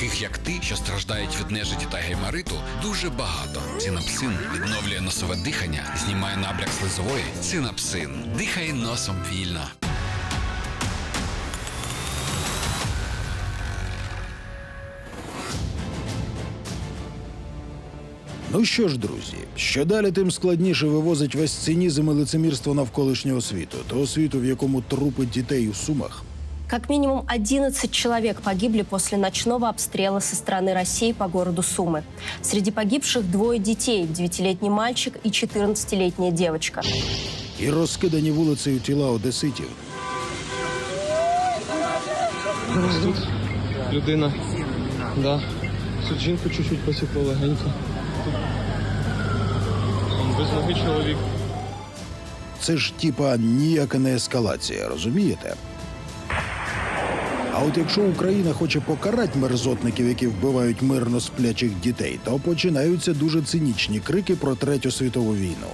таких як ти, що страждають від нежиті та геймариту, дуже багато. Цинапсин відновлює носове дихання, знімає набряк слизової. Цинапсин. Дихай носом вільно. Ну що ж, друзі, що далі, тим складніше вивозить весь цинізм і лицемірство навколишнього світу, того світу, в якому трупи дітей у сумах. Как минимум 11 человек погибли после ночного обстрела со стороны России по городу Сумы. Среди погибших двое детей, 9-летний мальчик и 14-летняя девочка. І розкидані вулицею тіла одеситів. Людина. Да. Тут жінку чуть-чуть посікло легенько. Тут без ноги чоловік. Це ж типа ніяка не ескалація, розумієте? А от якщо Україна хоче покарати мерзотників, які вбивають мирно сплячих дітей, то починаються дуже цинічні крики про третю світову війну.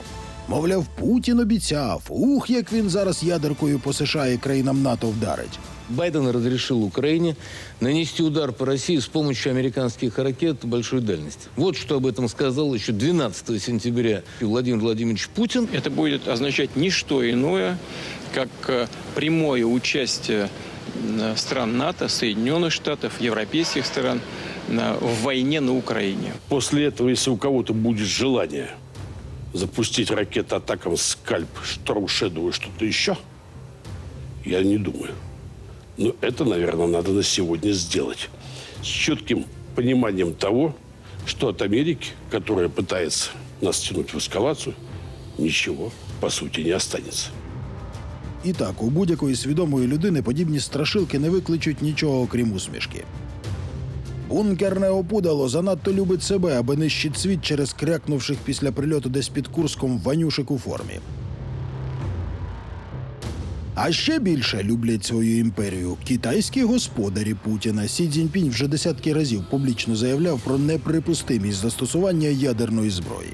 Мовляв, Путін обіцяв, ух, як він зараз ядеркою по США і країнам НАТО вдарить. Байден разрешил Украине нанести удар по России с помощью американских ракет большой дальности. Вот что об этом сказал еще 12 сентября Владимир Владимирович Путин. Это будет означать не что иное, как э, прямое участие э, стран НАТО, Соединенных Штатов, европейских стран э, в войне на Украине. После этого, если у кого-то будет желание запустить ракеты атакам «Скальп», «Шторм Шэдоу» и что-то еще, я не думаю. Но это, наверное, надо на сегодня сделать. С четким пониманием того, что от Америки, которая пытается нас тянуть в эскалацию, ничего, по сути, не останется. І так, у будь-якої свідомої людини подібні страшилки не викличуть нічого, окрім усмішки. Бункерне опудало занадто любить себе, аби нищить світ через крякнувших після прильоту десь під Курском ванюшик у формі. А ще більше люблять свою імперію китайські господарі Путіна. Сі Цзіньпінь вже десятки разів публічно заявляв про неприпустимість застосування ядерної зброї.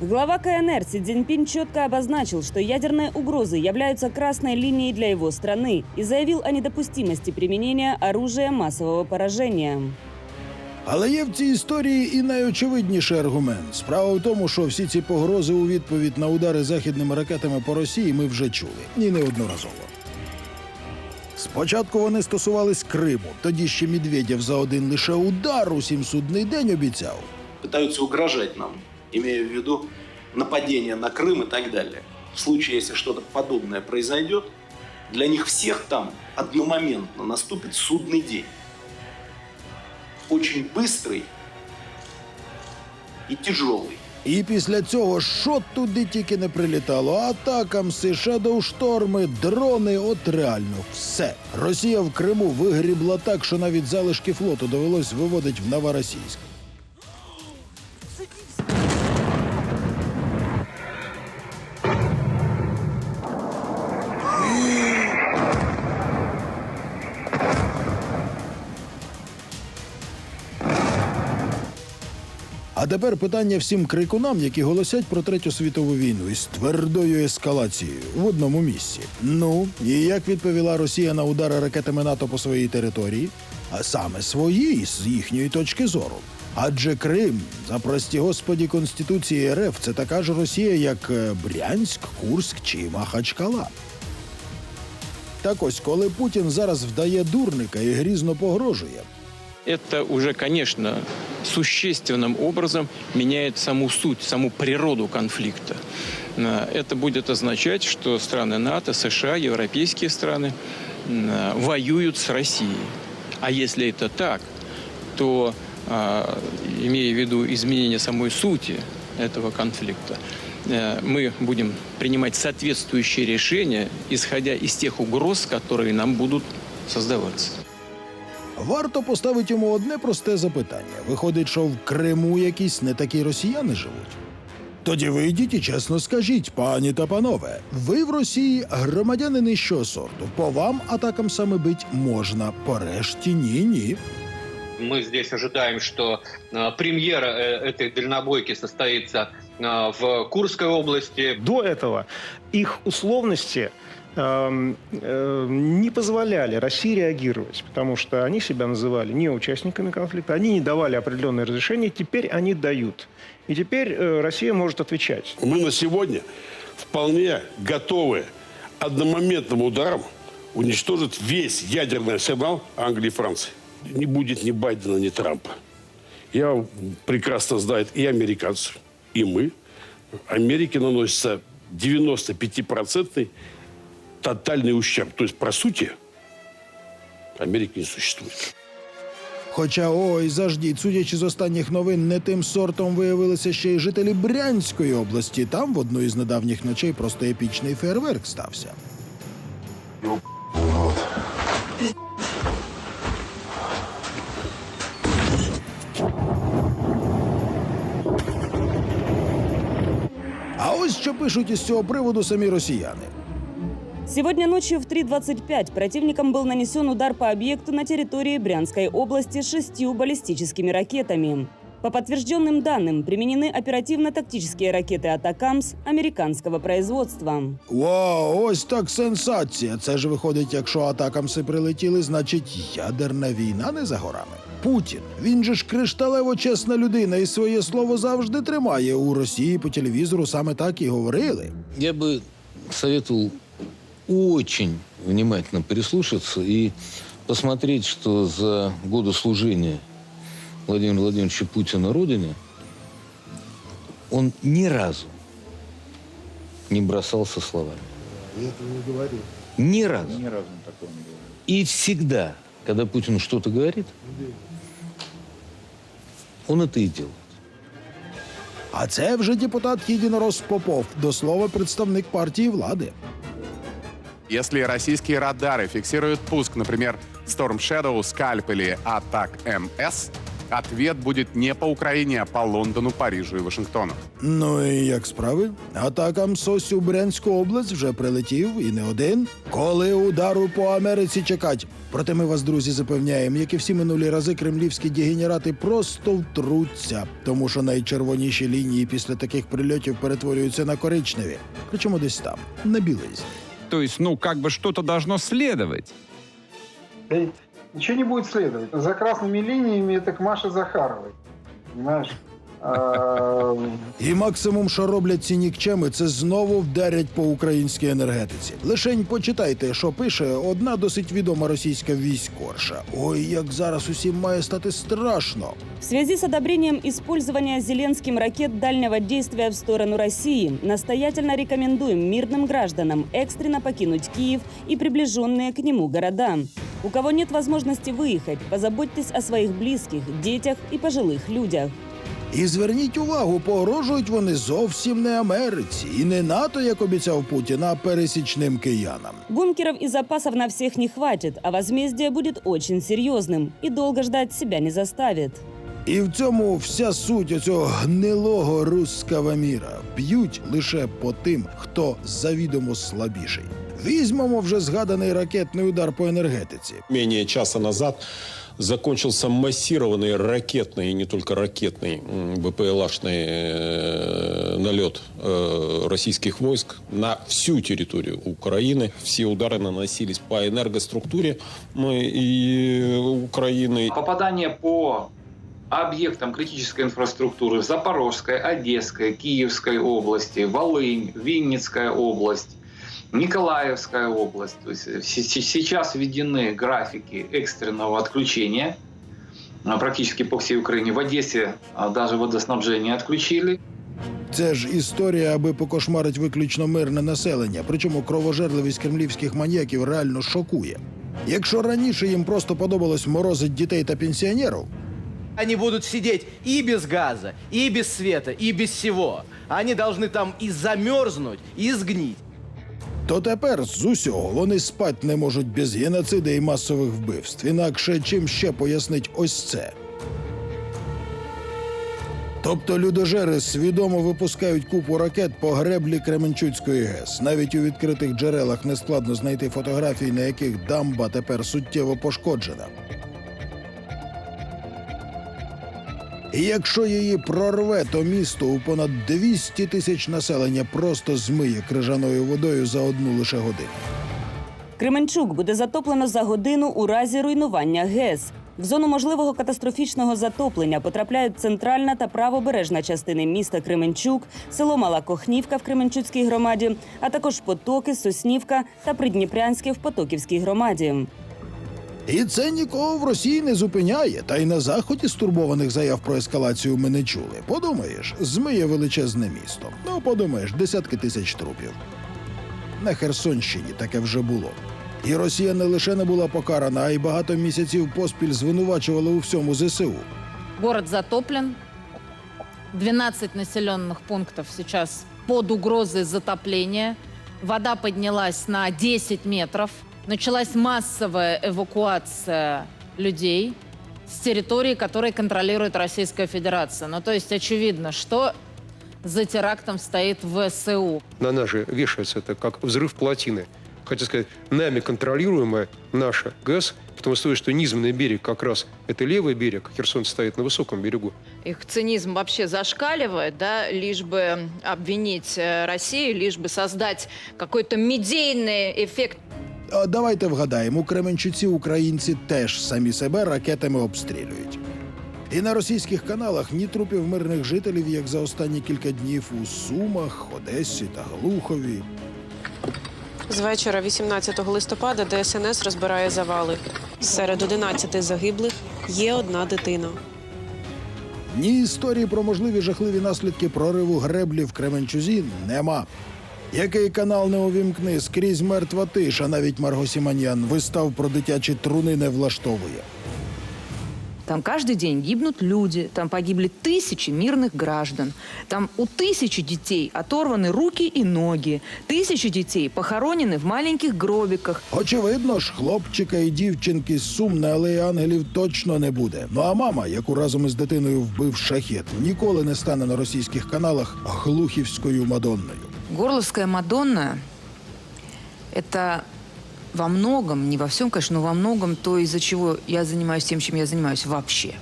Глава КНР Си Цзиньпин четко обозначил, что ядерные угрозы являются красной линией для его страны и заявил о недопустимости применения оружия массового поражения. Але є в цій історії і найочевидніший аргумент. Справа в тому, що всі ці погрози у відповідь на удари західними ракетами по Росії ми вже чули і неодноразово. Спочатку вони стосувались Криму, тоді ще Медведєв за один лише удар усім судний день обіцяв. пытаются угрожать нам, имея в виду нападение на Крым и так далее. В случае, если что-то подобное произойдет, для них всех там одномоментно наступит судный день. Очень быстрый и тяжелый. І після цього що туди тільки не прилітало. Атакам Shadow шторми, дрони, от реально все. Росія в Криму вигрібла так, що навіть залишки флоту довелось виводити в Новоросійськ. Тепер питання всім крикунам, які голосять про третю світову війну із твердою ескалацією в одному місці. Ну і як відповіла Росія на удари ракетами НАТО по своїй території, а саме своїй з їхньої точки зору. Адже Крим, за прості господі Конституції РФ, це така ж Росія, як е, Брянськ, Курськ чи Махачкала. Так ось, коли Путін зараз вдає дурника і грізно погрожує, Это уже, конечно, существенным образом меняет саму суть, саму природу конфликта. Э, Это будет означать, что страны НАТО, США, европейские страны э, воюют с Россией. А если это так, то, а, имея в виду изменение самой сути этого конфликта, э, мы будем принимать соответствующие решения, исходя из тех угроз, которые нам будут создаваться. Варто поставити йому одне просте запитання. Виходить, що в Криму якісь не такі росіяни живуть. Тоді вийдіть і чесно скажіть, пані та панове, ви в Росії громадяни нижчого сорту. По вам атакам саме бить можна, по решті ні, ні. Мы здесь ожидаем, что э, премьера э, этой дальнобойки состоится э, в Курской области. До этого их условности эм, э, Не позволяли России реагировать, потому что они себя называли не участниками конфликта, они не давали определенные разрешения, теперь они дают. И теперь э, Россия может отвечать. Мы на сегодня вполне готовы одномоментным ударом уничтожить весь ядерный арсенал Англии и Франции. Не будет ни Байдена, ни Трампа. Я прекрасно знаю и американцев, и мы. Америке наносится 95% тотальный ущерб. То есть, по сути, Америки не существует. Хоча ой, заждіть, судячи з останніх новин, не тим сортом виявилися ще й жителі Брянської області. Там в одну із недавніх ночей просто епічний фейерверк стався. А ось що пишуть із цього приводу самі росіяни. Сегодня ночью в 3.25 противником был нанесен удар по объекту на территории Брянской области шестью баллистическими ракетами. По подтвержденным данным, применены оперативно-тактические ракеты «Атакамс» американского производства. Вау, ось так сенсація. Це ж виходить, якщо атакамси прилетіли, значить ядерна війна не за горами. Путін, він же ж кришталево чесна людина і своє слово завжди тримає. У Росії по телевізору саме так і говорили. Я бы советовал очень внимательно прислушаться и посмотреть, что за годы служения Владимира Владимировича Путина Родине он ни разу не бросался словами. Я этого не говорю. Ни разу. Ни разу такого не говорил. И всегда, когда Путин что-то говорит, он это и делает. А це вже депутат Єдинорос Попов, до слова, представник партії влади. Если российские радары фиксируют пуск, например, Storm Shadow, Scalp или Атак МС, ответ будет не по Украине, а по Лондону, Парижу и Вашингтону. Ну і як справи? Атакам СОС Брянську область вже прилетів і не один. Коли удару по Америці чекать? Проте ми вас, друзі, запевняємо, як і всі минулі рази, кремлівські дегенерати просто втруться, тому що найчервоніші лінії після таких прильотів перетворюються на коричневі. Причому десь там, на білизні. То есть, ну, как бы что-то должно следовать. Ничего не будет следовать. За красными линиями это к Маше Захаровой. Понимаешь? А, І максимум, що роблять ці нікчеми, це знову вдарять по українській енергетиці. Лишень почитайте, що пише одна досить відома російська військорша. Ой, як зараз усім має стати страшно. В связи с одобрением использования Зеленским ракет дальнего действия в сторону России, настоятельно рекомендуем мирным гражданам экстренно покинуть Киев и приближенные к нему города. У кого нет возможности выехать, позаботьтесь о своих близких, детях и пожилых людях. І зверніть увагу, погрожують вони зовсім не Америці і не НАТО, як обіцяв Путін, а пересічним киянам. Бункеров и запасов на всех не хватит, а возмездие будет очень серьезным и долго ждать себя не заставит. І в цьому вся суть оцього гнилого русского міра. Б'ють лише по тим, хто завідомо слабіший. Візьмемо вже згаданий ракетний удар по енергетиці. Менее часа назад закончился массированный ракетный, и не только ракетный, БПЛАшный э, налет э, российских войск на всю территорию Украины. Все удары наносились по энергоструктуре ну, и Украины. Попадание по объектам критической инфраструктуры в Запорожской, Одесской, Киевской области, Волынь, Винницкая область, Николаевская область. То есть э, се- се- сейчас введены графики экстренного отключения а, практически по всей Украине. В Одессе а, даже водоснабжение отключили. Це ж історія, аби покошмарить виключно мирне населення. Причому кровожерливість кремлівських маньяків реально шокує. Якщо раніше їм просто подобалось морозить дітей та пенсіонерів, Они будут сидеть и без газа, и без света, и без всего. Они должны там и замерзнуть, и сгнить. то тепер з усього вони спать не можуть без геноциду і масових вбивств. Інакше чим ще пояснить ось це. Тобто людожери свідомо випускають купу ракет по греблі Кременчуцької ГЕС. Навіть у відкритих джерелах нескладно знайти фотографії, на яких дамба тепер суттєво пошкоджена. І якщо її прорве, то місто у понад 200 тисяч населення просто змиє крижаною водою за одну лише годину. Кременчук буде затоплено за годину у разі руйнування ГЕС. В зону можливого катастрофічного затоплення потрапляють центральна та правобережна частини міста Кременчук, село Мала Кохнівка в Кременчуцькій громаді, а також Потоки, Соснівка та Придніпрянське в Потоківській громаді. І це нікого в Росії не зупиняє. Та й на заході стурбованих заяв про ескалацію ми не чули. Подумаєш, змиє величезне місто. Ну, подумаєш, десятки тисяч трупів. На Херсонщині таке вже було. І Росія не лише не була покарана, а й багато місяців поспіль звинувачувала у всьому ЗСУ. Город затоплен. 12 населенных пунктов сейчас под угрозой затопления. Вода поднялась на 10 метров. Началась массовая эвакуация людей с территории, которые контролирует Российская Федерация. Ну, то есть очевидно, что за терактом стоит ВСУ. На нас же вешается это как взрыв плотины. Хотя сказать, нами контролируемая наша ГЭС, потому что, что низменный берег как раз это левый берег, Херсон стоит на высоком берегу. Их цинизм вообще зашкаливает, да, лишь бы обвинить э, Россию, лишь бы создать какой-то медийный эффект А давайте вгадаємо, у Кременчуці українці теж самі себе ракетами обстрілюють. І на російських каналах ні трупів мирних жителів, як за останні кілька днів у Сумах, Одесі та Глухові. З вечора 18 листопада ДСНС розбирає завали. Серед 11 загиблих є одна дитина. Ні історії про можливі жахливі наслідки прориву греблі в Кременчузі нема. Який канал не увімкни, скрізь мертва тиша, навіть Марго Сіманян вистав про дитячі труни не влаштовує. Там каждый день гибнут люди, там погибли тысячи мирных граждан. Там у тысячи детей оторваны руки и ноги. Тысячи детей похоронены в маленьких гробиках. Очевидно ж, хлопчика і дівчинки з сум на алеї ангелів точно не буде. Ну а мама, яку разом із дитиною вбив шахет, ніколи не стане на російських каналах глухівською мадонною. Горловская Мадонна – это во многом, не во всем, конечно, но во многом то, из-за чего я занимаюсь тем, чем я занимаюсь вообще.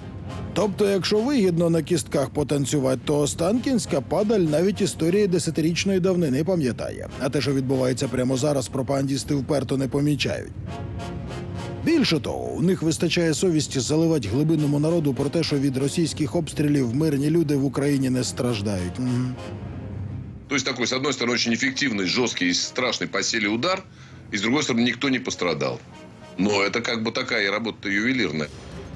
Тобто, якщо вигідно на кістках потанцювати, то Останкінська падаль навіть історії десятирічної давнини пам'ятає. А те, що відбувається прямо зараз, пропагандісти вперто не помічають. Більше того, у них вистачає совісті заливати глибинному народу про те, що від російських обстрілів мирні люди в Україні не страждають. То есть такой, с одной стороны, очень эффективный, жесткий и страшный по силе удар, и с другой стороны, никто не пострадал. Но это как бы такая работа ювелирная.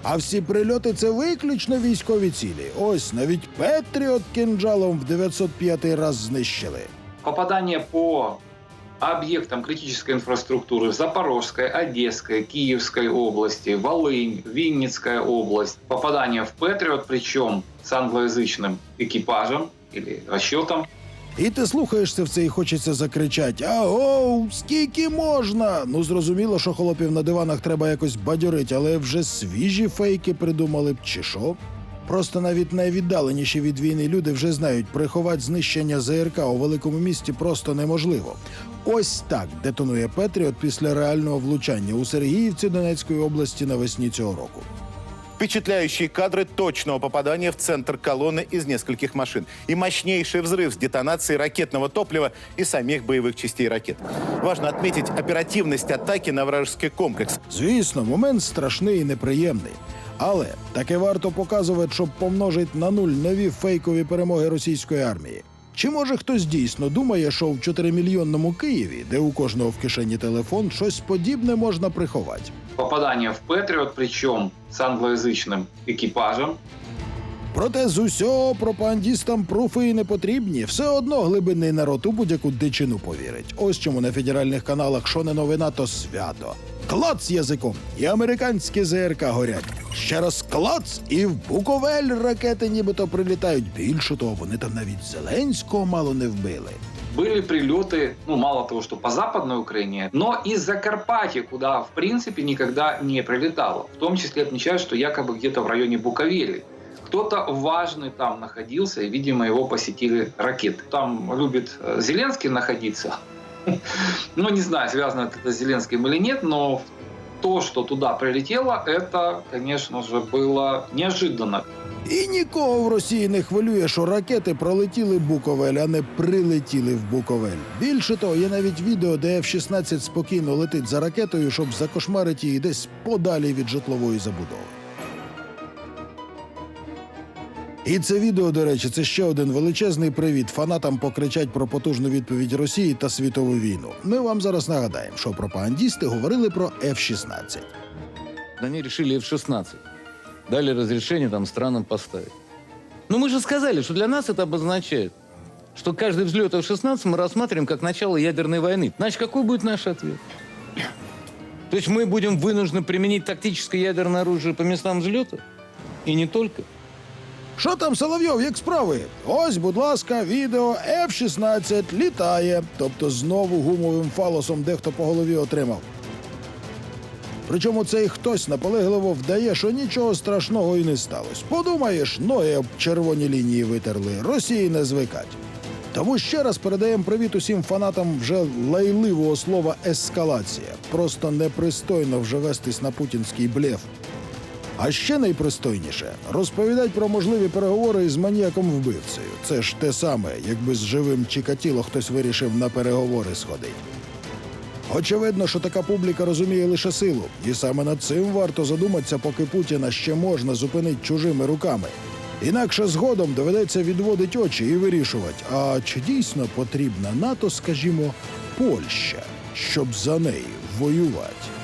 А всі прильоти це виключно військові цілі. Ось навіть Петріот кінжалом в 905 раз знищили. Попадание по объектам критической инфраструктуры в Запорожской, Одесской, Киевской области, Волынь, Винницкая область. Попадание в Патриот, причем с англоязычным экипажем или расчетом. і ти слухаєшся в це і хочеться закричати: Аго, скільки можна? Ну зрозуміло, що холопів на диванах треба якось бадьорить, але вже свіжі фейки придумали б чи що? Просто навіть найвіддаленіші від війни люди вже знають, приховати знищення ЗРК у великому місті просто неможливо. Ось так детонує Петріот після реального влучання у Сергіївці Донецької області навесні цього року. Впечатляющие кадры точного попадания в центр колонны из нескольких машин. И мощнейший взрыв с детонацией ракетного топлива и самих боевых частей ракет. Важно отметить оперативность атаки на вражеский комплекс. Звісно, момент страшний і неприємний. Але таке варто показувати, щоб помножити на нуль нові фейкові перемоги російської армії. Чи може хтось дійсно думає, що в 4-мільйонному Києві, де у кожного в кишені телефон, щось подібне можна приховати? Попадание в Патриот, причем с англоязычным экипажем. Проте з усього пропагандістам пруфи і не потрібні. Все одно глибинний народ у будь-яку дичину повірить. Ось чому на федеральних каналах що не новина, то свято. Клац язиком, і американські ЗРК горять. Ще раз клац, і в Буковель ракети нібито прилітають. Більше того, вони там навіть Зеленського мало не вбили. Были прилеты, ну, мало того, что по Западной Украине, но и Закарпатье, куда, в принципе, никогда не прилетало. В том числе отмечают, что якобы где-то в районе Буковели. Кто-то важный там находился, и, видимо, его посетили ракеты. Там любит э, Зеленский находиться. Ну, не знаю, связано это с Зеленским или нет, но то, что туда прилетело, это, конечно же, было неожиданно. І нікого в Росії не хвилює, що ракети пролетіли Буковель, а не прилетіли в Буковель. Більше того, є навіть відео, де F-16 спокійно летить за ракетою, щоб закошмарити її десь подалі від житлової забудови. І це відео, до речі, це ще один величезний привіт. Фанатам покричать про потужну відповідь Росії та світову війну. Ми вам зараз нагадаємо, що пропагандісти говорили про F-16. Они решили F-16 Дали разрешение там странам поставить. Но мы же сказали, что для нас это обозначает, что каждый взлет F-16 мы рассматриваем как начало ядерной войны. Значит, какой будет наш ответ? То есть мы будем вынуждены применить тактическое ядерное оружие по местам взлета? И не только. Що там, Соловйов, як справи? Ось, будь ласка, відео F-16 літає. Тобто знову гумовим фалосом дехто по голові отримав. Причому цей хтось наполегливо вдає, що нічого страшного і не сталося. Подумаєш, ноги об червоні лінії витерли, Росії не звикать. Тому ще раз передаємо привіт усім фанатам вже лайливого слова ескалація. Просто непристойно вже вестись на путінський блеф. А ще найпристойніше розповідать про можливі переговори із маніяком вбивцею. Це ж те саме, якби з живим Чікатіло хтось вирішив на переговори сходити. Очевидно, що така публіка розуміє лише силу, і саме над цим варто задуматися, поки Путіна ще можна зупинити чужими руками. Інакше згодом доведеться відводити очі і вирішувати, а чи дійсно потрібна НАТО, скажімо, Польща, щоб за неї воювати.